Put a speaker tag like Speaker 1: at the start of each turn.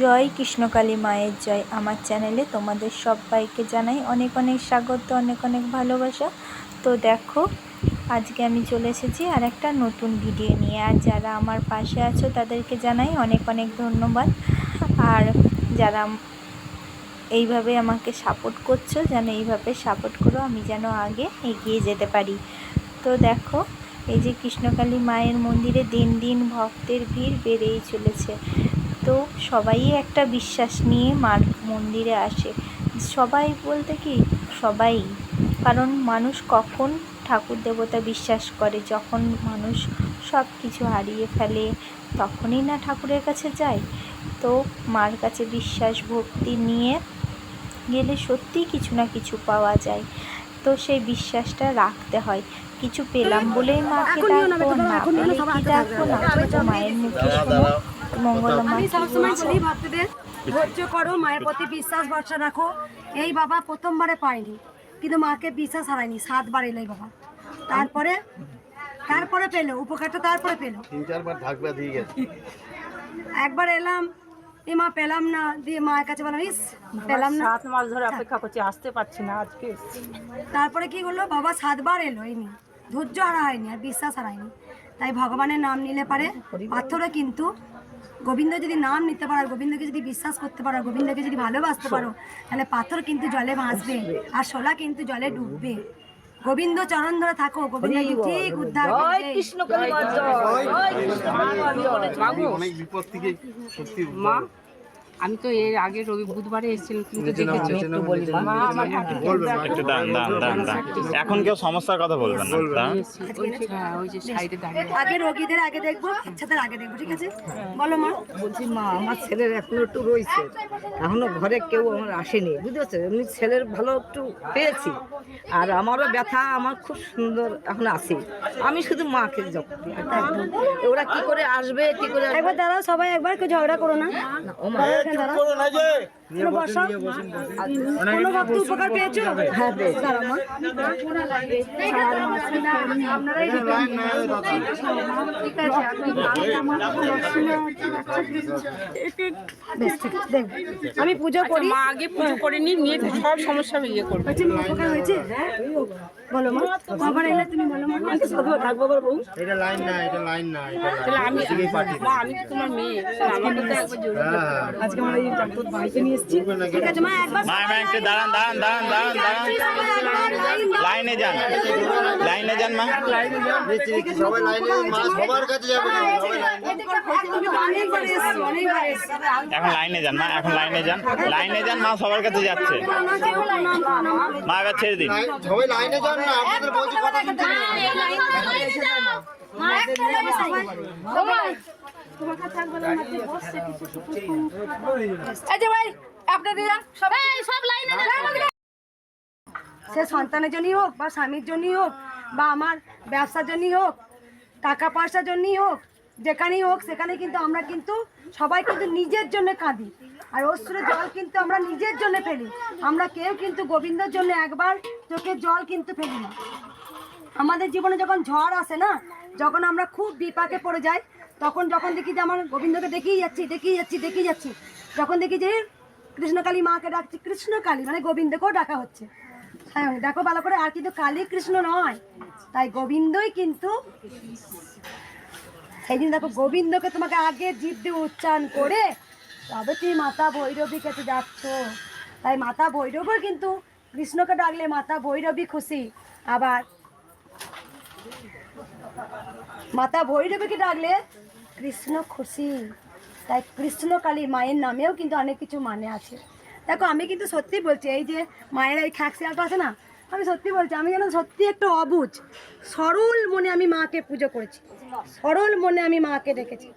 Speaker 1: জয় কৃষ্ণকালী মায়ের জয়। আমার চ্যানেলে তোমাদের সবাইকে জানাই অনেক অনেক স্বাগত, অনেক অনেক ভালোবাসা। তো দেখো, আজকে আমি চলে এসেছি আর একটা নতুন ভিডিও নিয়ে। আর যারা আমার পাশে আছো, তাদেরকে জানাই অনেক অনেক ধন্যবাদ। আর যারা এইভাবে আমাকে সাপোর্ট করছ, যেন এইভাবে সাপোর্ট করো, আমি যেন আগে এগিয়ে যেতে পারি। তো দেখো, এই যে কৃষ্ণকালী মায়ের মন্দিরে দিন দিন ভক্তের ভিড় বেড়েই চলেছে। তো সবাই একটা বিশ্বাস নিয়ে মার মন্দিরে আসে। সবাই বলতে কি? সবাই। কারণ মানুষ কখন ঠাকুর দেবতা বিশ্বাস করে? যখন মানুষ সব কিছু হারিয়ে ফেলে তখনই না ঠাকুরের কাছে যায়। তো মার কাছে বিশ্বাস ভক্তি নিয়ে গেলে সত্যিই কিছু না কিছু পাওয়া যায়। তো সেই বিশ্বাসটা রাখতে হয়। কিছু পেলাম বলেই মাকে ডাকবো না পেলে কি ডাকবো না। মায়ের মুখে শোনো। মঙ্গলমা
Speaker 2: আমি সবসময় বলি ভক্তদের ধৈর্য করো মায়ের প্রতি বিশ্বাস ভরসা রাখো। এই বাবা প্রথমবারে পাইনি কিন্তু মাকে বিশ্বাস হারায়নি সাতবার এলো এই বাবা। তারপরে তারপরে পেল উপকারটা তারপরে পেল।
Speaker 3: তিন চারবার ঢাকবা দিয়ে গেছে।
Speaker 2: একবার এলাম এ মা পেলাম না দিয়ে মায়ের কাছে বললাম ইস পেলাম না।
Speaker 4: সাত মাস ধরে অপেক্ষা করছি আসতে পারছি না আজকে
Speaker 2: তারপরে কি করল? বাবা সাতবার এলো এই নিয়ে। ধৈর্য হারা হয়নি আর বিশ্বাস হারায়নি। তাই ভগবানের নাম নিলে পারে পাথরে কিন্তু গোবিন্দ যদি নাম নিতে পারো গোবিন্দকে যদি বিশ্বাস করতে পারো গোবিন্দকে যদি ভালোবাসতে পারো তাহলে পাথর কিন্তু জলে ভাসবে আর শোলা কিন্তু জলে ডুববে। গোবিন্দ চরণ ধরে থাকো গোবিন্দ ঠিক উদ্ধার
Speaker 3: কৃষ্ণ
Speaker 4: মা? আমি তো এর আগে রবি বুধবারে এসেছিলাম কিন্তু
Speaker 5: এখন কেউ সমস্যার কথা বলবেন না
Speaker 2: আগে রোগীদের আগে দেখব বাচ্চাদের আগে দেখব ঠিক আছে? বলো মা।
Speaker 6: বলছি মা আমার ছেলের এখনও একটু রয়েছে। এখনও ঘরে কেউ আমার আসেনি বুঝতে পারছ এমনি ছেলের ভালো একটু পেয়েছি। আর আমারও ব্যথা আমার খুব সুন্দর এখন আছে। আমি শুধু মাকে যখন ওরা কি করে আসবে কি করে আসবে?
Speaker 2: একবার দাঁড়াও সবাই একবার কেউ ঝগড়া করো না। পেয়েছ।
Speaker 6: হ্যাঁ
Speaker 2: দেখব। আমি পুজো করি।
Speaker 4: মা আগে পুজো করে নি নিয়ে সব সমস্যা ইয়ে করবে
Speaker 2: হয়েছে উপকার হয়েছে? বলো মা। আবার এলে তুমি বলো মা। আমি তো সদবা থাকব বলব
Speaker 3: এটা লাইন না এটা লাইন না এটা লাইন।
Speaker 4: আমি তোমার মেয়ে তাহলে আমাকে তো একবার জরুরি
Speaker 3: হ্যাঁ
Speaker 2: আজকে আমরা এই ডাক্তার ভাইকে নিয়ে এসেছি। ঠিক আছে মা একবার
Speaker 5: মা মা একটু দাঁড়ান দাঁড়ান দাঁড়ান দাঁড়ান। দাঁড়ান লাইনে যান। লাইনে যান মা।
Speaker 3: সবাই লাইনে সবার কাছে যাবে
Speaker 5: এখন লাইনে যান মা এখন লাইনে যান। লাইনে যান মা সবার কাছে যাচ্ছে।
Speaker 2: মা
Speaker 5: এবার ছেড়ে দিন।
Speaker 3: সবাই লাইনে যান না আপনাদের বলছি কথা শুনতে
Speaker 2: এই যে ভাই আপনাদের সবাই সব লাইনে সে সন্তানের জন্যই হোক বা স্বামীর জন্যই হোক বা আমার ব্যবসার জন্যই হোক টাকা পয়সার জন্যই হোক যেখানেই হোক সেখানে কিন্তু আমরা কিন্তু সবাই কিন্তু নিজের জন্য কাঁদি। আর অশ্রুর জল কিন্তু আমরা নিজের জন্য ফেলি। আমরা কেউ কিন্তু গোবিন্দর জন্য একবার চোখের জল কিন্তু ফেলি না। আমাদের জীবনে যখন ঝড় আসে না যখন আমরা খুব বিপাকে পড়ে যাই, তখন যখন দেখি যে আমার গোবিন্দকে দেখেই যাচ্ছি দেখেই যাচ্ছি দেখেই যাচ্ছি, যখন দেখি যে কৃষ্ণকালী মাকে ডাকছি, কৃষ্ণকালী মানে গোবিন্দকেও ডাকা হচ্ছে। হ্যাঁ দেখো ভালো করে, আর কিন্তু কালী কৃষ্ণ নয়, তাই গোবিন্দই কিন্তু সেই দিন দেখো, গোবিন্দকে তোমাকে আগে জিভ দিয়ে উচ্চারণ করে তবে তুমি মাতা ভৈরবী কাছে যাচ্ছ। তাই মাতা ভৈরবও কিন্তু কৃষ্ণকে ডাকলে মাতা ভৈরবী খুশি। আবার মাতা ভৈরবীকে ডাকলে কৃষ্ণ খুশি। তাই কৃষ্ণ কালী মায়ের নামেও কিন্তু অনেক কিছু মানে আছে। দেখো, আমি কিন্তু সত্যি বলছি, এই যে মায়ের এই খ্যাকসিয়ালটা আছে না, আমি সত্যি বলছি, আমি যেন সত্যি একটু অবুঝ সরল মনে আমি মাকে পুজো করেছি, সরল মনে আমি মাকে ডেকেছি।